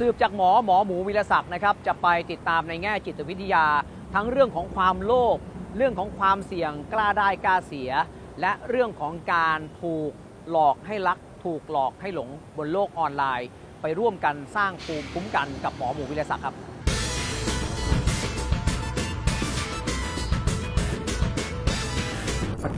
สืบจากหมอหมอหมูวิรศักดิ์นะครับจะไปติดตามในแง่จิตวิทยา ทั้งเรื่องของความโลภเรื่องของความเสี่ยงกล้าได้กล้าเสีย และเรื่องของการถูกหลอกให้รัก ถูกหลอกให้หลงบนโลกออนไลน์ ไปร่วมกันสร้างภูมิคุ้มกันกับหมอหมูวิรศักดิ์ครับ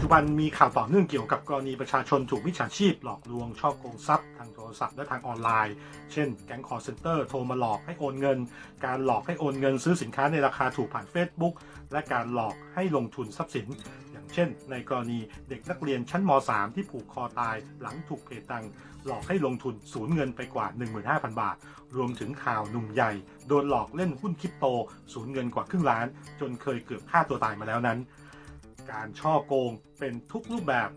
จจุบันมีข่าวต่อเนื่องเกี่ยวกับกรณีประชาชนถูกมิจฉาชีพหลอกลวงช่อโกงทรัพย์ทางโทรศัพท์และทางออนไลน์ เช่น แก๊งคอร์เซนเตอร์โทรมาหลอกให้โอนเงิน การหลอกให้โอนเงินซื้อสินค้าในราคาถูกผ่าน Facebook และการหลอกให้ลงทุนทรัพย์สิน อย่างเช่น ในกรณีเด็กนักเรียนชั้นม .3 ที่ผูกคอตายหลังถูกเพจดัง หลอกให้ลงทุนสูญเงินไปกว่า 15,000 บาท รวมถึงข่าวหนุ่มใหญ่ โดนหลอกเล่นหุ้นคริปโตสูญเงินกว่าครึ่งล้าน จนเคยเกือบฆ่าตัวตายมาแล้วนั้น การช่อโกงเป็นทุกรูปแบบ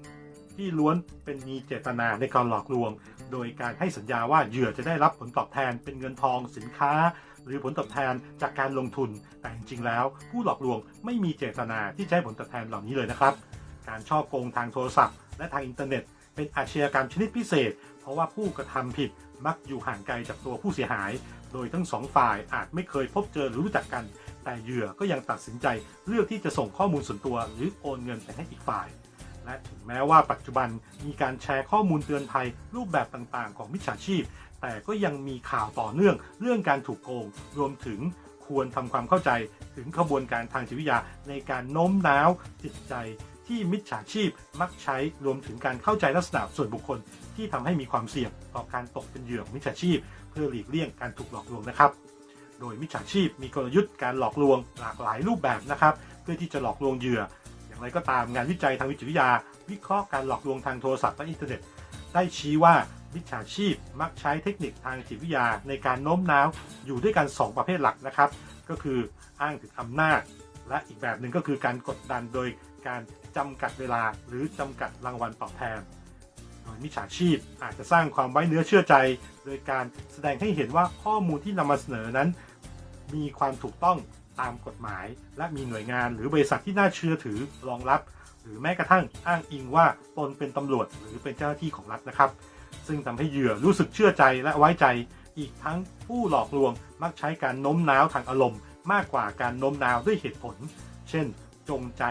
ที่ล้วนเป็นมีเจตนาในการหลอกลวง โดยการให้สัญญาว่าเหยื่อจะได้รับผลตอบแทนเป็นเงินทองสินค้า หรือผลตอบแทนจากการลงทุน แต่จริงๆแล้ว ผู้หลอกลวงไม่มีเจตนาที่จะให้ผลตอบแทนเหล่านี้เลยนะครับ การช่อโกงทางโทรศัพท์และทางอินเทอร์เน็ต เป็นอาชญากรรมชนิดพิเศษ เพราะว่าผู้กระทำผิดมักอยู่ห่างไกลจากตัวผู้เสียหาย โดยทั้งสองฝ่ายอาจไม่เคยพบเจอหรือรู้จักกัน แต่เหยื่อก็ยังตัดสินใจเลือกที่จะส่งข้อมูลส่วนตัวหรือโอนเงินไปให้อีกฝ่าย และถึงแม้ว่าปัจจุบันมีการแชร์ข้อมูลเตือนภัยรูปแบบต่างๆ ของมิจฉาชีพ แต่ก็ยังมีข่าวต่อเนื่องเรื่องการถูกโกง รวมถึงควรทำความเข้าใจถึงขบวนการทางจิตวิทยาในการโน้มน้าวจิตใจ ที่มิจฉาชีพมักใช้รวมถึงการเข้าใจลักษณะส่วนบุคคลที่ทำให้มีความเสี่ยงต่อการตกเป็นเหยื่อของมิจฉาชีพ เพื่อหลีกเลี่ยงการถูกหลอกลวงนะครับ โดยมิจฉาชีพมีกลยุทธ์การหลอกลวงหลากหลายรูปแบบนะครับ เพื่อที่จะหลอกลวงเหยื่อ อย่างไรก็ตามงานวิจัยทางวิจิตวิทยา วิเคราะห์การหลอกลวงทางโทรศัพท์และอินเทอร์เน็ต ได้ชี้ว่ามิจฉาชีพมักใช้เทคนิคทางจิตวิทยาในการโน้มน้าวอยู่ด้วยกัน 2 ประเภทหลักนะครับ ก็คืออ้างถึงอำนาจ และอีกแบบหนึ่งก็คือการกดดันโดย การจำกัดเวลาหรือจำกัดรางวัลตอบแทนมิจฉาชีพอาจจะสร้างความไว้เนื้อเชื่อใจ โดยการแสดงให้เห็นว่าข้อมูลที่นำมาเสนอนั้น มีความถูกต้องตามกฎหมาย และมีหน่วยงานหรือบริษัทที่น่าเชื่อถือรองรับ หรือแม้กระทั่งอ้างอิงว่าตนเป็นตำรวจหรือเป็นเจ้าหน้าที่ของรัฐนะครับ ซึ่งทำให้เหยื่อรู้สึกเชื่อใจและไว้ใจ อีกทั้งผู้หลอกลวงมักใช้การโน้มน้าวทางอารมณ์ มากกว่าการโน้มน้าวด้วยเหตุผล เช่น จงใจ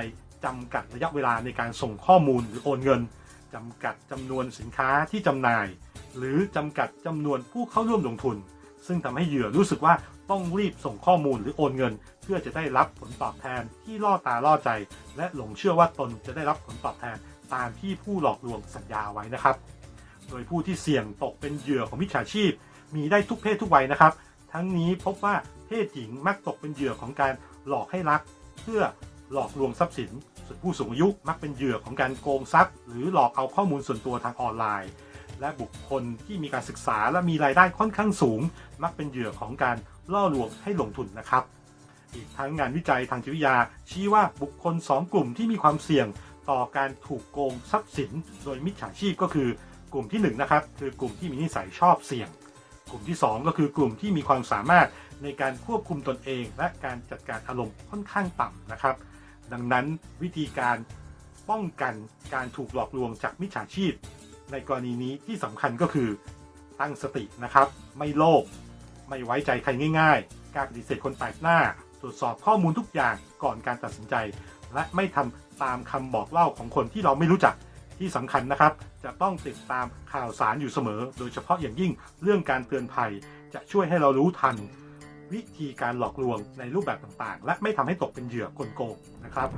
จำกัดระยะเวลาในการส่งข้อมูลหรือโอนเงินจำกัดจำนวนสินค้าที่จำหน่าย หรือจำกัดจำนวนผู้เข้าร่วมลงทุน ซึ่งทำให้เหยื่อรู้สึกว่าต้องรีบส่งข้อมูลหรือโอนเงิน เพื่อจะได้รับผลตอบแทนที่ล่อตาล่อใจ และหลงเชื่อว่าตนจะได้รับผลตอบแทนตามที่ผู้หลอกลวงสัญญาไว้นะครับ โดยผู้ที่เสี่ยงตกเป็นเหยื่อของมิจฉาชีพ มีได้ทุกเพศทุกวัยนะครับ ทั้งนี้พบว่าเพศหญิงมักตกเป็นเหยื่อของการหลอกให้รัก เพื่อ หลอกลวงทรัพย์สินส่วนผู้สูงอายุมักเป็นเหยื่อของการโกงทรัพย์ หรือหลอกเอาข้อมูลส่วนตัวทางออนไลน์ และบุคคลที่มีการศึกษาและมีรายได้ค่อนข้างสูง มักเป็นเหยื่อของการล่อลวงให้ลงทุนนะครับ อีกทั้งงานวิจัยทางจิตวิทยา ชี้ว่าบุคคล 2 กลุ่มที่มีความเสี่ยงต่อการถูกโกงทรัพย์สิน โดยมิจฉาชีพก็คือกลุ่มที่1นะครับคือกลุ่มที่มีนิสัยชอบเสี่ยง กลุ่มที่ 2 ก็คือกลุ่มที่มีความสามารถในการควบคุมตนเอง และการจัดการอารมณ์ค่อนข้างต่ำนะครับ ดังนั้นวิธีการป้องกันการถูกหลอกลวงจากมิจฉาชีพ ในกรณีนี้ที่สำคัญก็คือตั้งสตินะครับ ไม่โลภไม่ไว้ใจใครง่ายๆ การปฏิเสธคนแปลกหน้า ตรวจสอบข้อมูลทุกอย่างก่อนการตัดสินใจ และไม่ทำตามคำบอกเล่าของคนที่เราไม่รู้จักที่สำคัญนะครับ จะต้องติดตามข่าวสารอยู่เสมอ โดยเฉพาะอย่างยิ่งเรื่องการเตือนภัยจะช่วยให้เรารู้ทัน วิธีการหลอกลวงในรูปแบบต่างๆ และไม่ทำให้ตกเป็นเหยื่อกลโกงนะครับ